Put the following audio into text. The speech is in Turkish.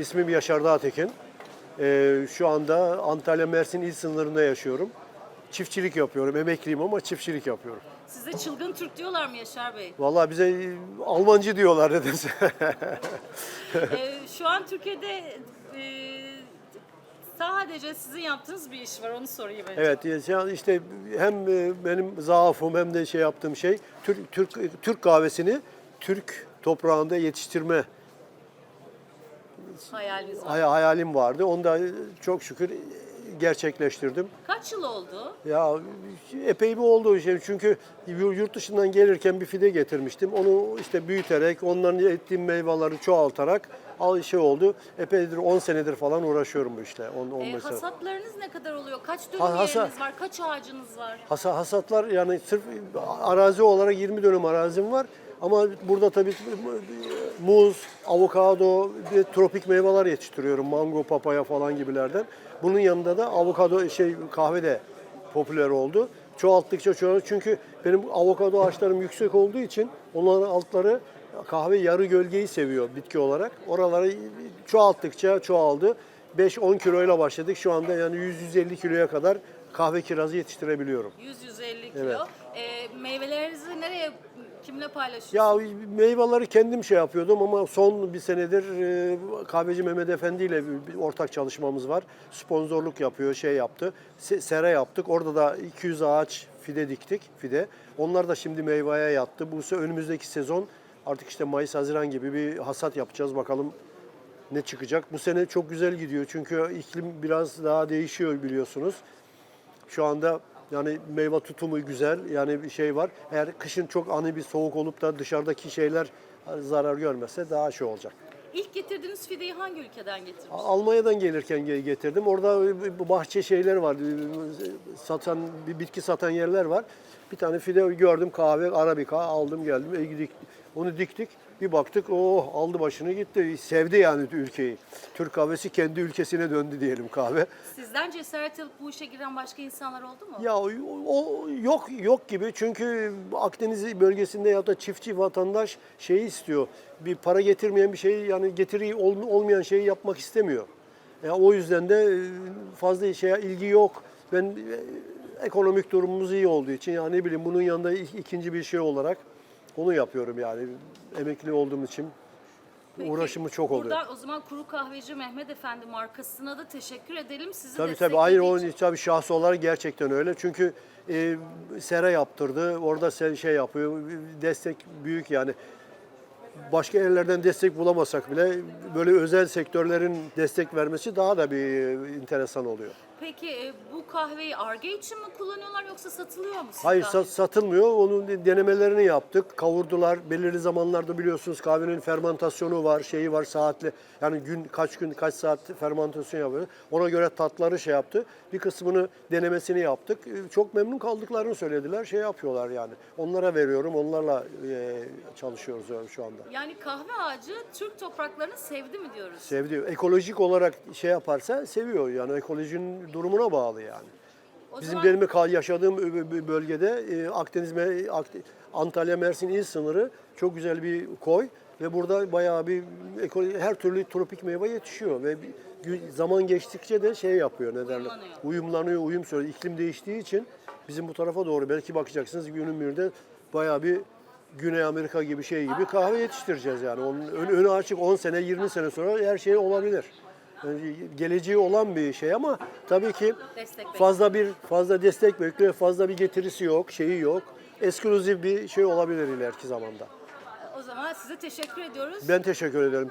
İsmim Yaşar Dağtekin. Ee, şu anda Antalya Mersin il sınırında yaşıyorum. Çiftçilik yapıyorum. Emekliyim ama çiftçilik yapıyorum. Size çılgın Türk diyorlar mı Yaşar Bey? Vallahi bize e, Almancı diyorlar nedense. Ee, şu an Türkiye'de e, sadece sizin yaptığınız bir iş var onu sorayım önce. evet an işte hem e, benim zaafım hem de şey yaptığım şey Türk Türk Türk kahvesini Türk toprağında yetiştirme Hayaliniz var. hay- hayalim vardı. Onu da e, çok şükür gerçekleştirdim. Kaç yıl oldu? Ya epey bir oldu şey çünkü yurt dışından gelirken bir fide getirmiştim. Onu işte büyüterek, onların ettiğim meyveleri çoğaltarak al şey oldu. Epeydir 10 senedir falan uğraşıyorum bu işle. 10 Ee, 15 sene. hasatlarınız ne kadar oluyor? Kaç dönüm Ha- hasa- yeriniz var? Kaç ağacınız var? Hasa, hasatlar yani sırf arazi olarak 20 dönüm arazim var. Ama burada tabii muz, avokado ve tropik meyveler yetiştiriyorum. Mango, papaya falan gibilerden. Bunun yanında da avokado şey kahve de popüler oldu. Çoğalttıkça çoğaldı. Çünkü benim avokado ağaçlarım yüksek olduğu için onların altları kahve yarı gölgeyi seviyor bitki olarak. Oraları çoğalttıkça çoğaldı. 5-10 kiloyla başladık. Şu anda yani 100-150 kiloya kadar kahve kirazı yetiştirebiliyorum. 100-150 kilo. Evet. Ee, meyvelerinizi nereye, kimle paylaşıyorsunuz? Ya meyveleri kendim şey yapıyordum ama son bir senedir e, kahveci Mehmet Efendi ile bir- ortak çalışmamız var. Sponsorluk yapıyor, şey yaptı. Se- yaptık. Orada da 200 ağaç fide diktik, fide. Onlar da şimdi meyveye yattı. Bu önümüzdeki sezon artık işte Mayıs, Haziran gibi bir hasat yapacağız. Bakalım ne çıkacak. Bu sene çok güzel gidiyor çünkü iklim biraz daha değişiyor biliyorsunuz. Şu anda yani meyve tutumu güzel. Yani bir şey var. Eğer kışın çok ani bir soğuk olup da dışarıdaki şeyler zarar görmezse daha şey olacak. İlk getirdiğiniz fideyi hangi ülkeden getirdiniz? Almanya'dan gelirken ge- getirdim. Orada bu bahçe şeyler var. Satan bir bitki satan yerler var. Bir tane fide gördüm kahve arabika aldım geldim. Onu diktik. Bir baktık oh aldı başını gitti. Sevdi yani ülkeyi. Türk kahvesi kendi ülkesine döndü diyelim kahve. Sizden cesaret alıp bu işe giren başka insanlar oldu mu? Ya o, o yok yok gibi çünkü Akdeniz bölgesinde ya da çiftçi vatandaş şeyi istiyor. Bir para getirmeyen bir şeyi yani getiri ol- olmayan şeyi yapmak istemiyor. Ya o yüzden de e, fazla şeye ilgi yok. Ben e, ekonomik durumumuz iyi olduğu için yani ne bileyim bunun yanında ik- ikinci bir şey olarak onu yapıyorum yani emekli olduğum için Peki, uğraşımı çok oluyor. Buradan o zaman Kuru Kahveci Mehmet Efendi markasına da teşekkür edelim. Sizi Tabii tabii hayır o için. tabii şahsı olarak gerçekten öyle. Çünkü e, sera yaptırdı. Orada şey yapıyor. Destek büyük yani. Başka yerlerden destek bulamasak bile böyle özel sektörlerin destek vermesi daha da bir e, enteresan oluyor. Peki e, bu kahveyi arge için mi kullanıyorlar yoksa satılıyor mu? sizde? Hayır sat- satılmıyor. Onun denemelerini yaptık. Kavurdular. Belirli zamanlarda biliyorsunuz kahvenin fermentasyonu var, şeyi var saatli. Yani gün kaç gün kaç saat fermentasyon yapıyor. Ona göre tatları şey yaptı. Bir kısmını denemesini yaptık. Ee, Çok memnun kaldıklarını söylediler. Şey yapıyorlar yani. Onlara veriyorum. Onlarla e, çalışıyoruz şu anda. Yani kahve ağacı Türk topraklarını sevdi mi diyoruz? Sevdi. Ekolojik olarak şey yaparsa seviyor. Yani ekolojinin durumuna bağlı yani. O Bizim zaman benim yaşadığım bölgede e, Akdeniz, Antalya, Mersin il sınırı çok güzel bir koy ve burada bayağı bir her türlü tropik meyve yetişiyor ve zaman geçtikçe de şey yapıyor ne derler? Uyumlanıyor. Uyumlanıyor, uyum söylüyor. İklim değiştiği için bizim bu tarafa doğru belki bakacaksınız günün birinde bayağı bir Güney Amerika gibi şey gibi kahve yetiştireceğiz yani. Onun ön- önü açık 10 sene 20 sene sonra her şey olabilir. Yani geleceği olan bir şey ama tabii ki Destek fazla bir fazla destek bekliyor, fazla bir getirisi yok, şeyi yok. Ekskluzif bir şey olabilir ileriki zamanda. o zaman size teşekkür ediyoruz. Ben teşekkür ederim.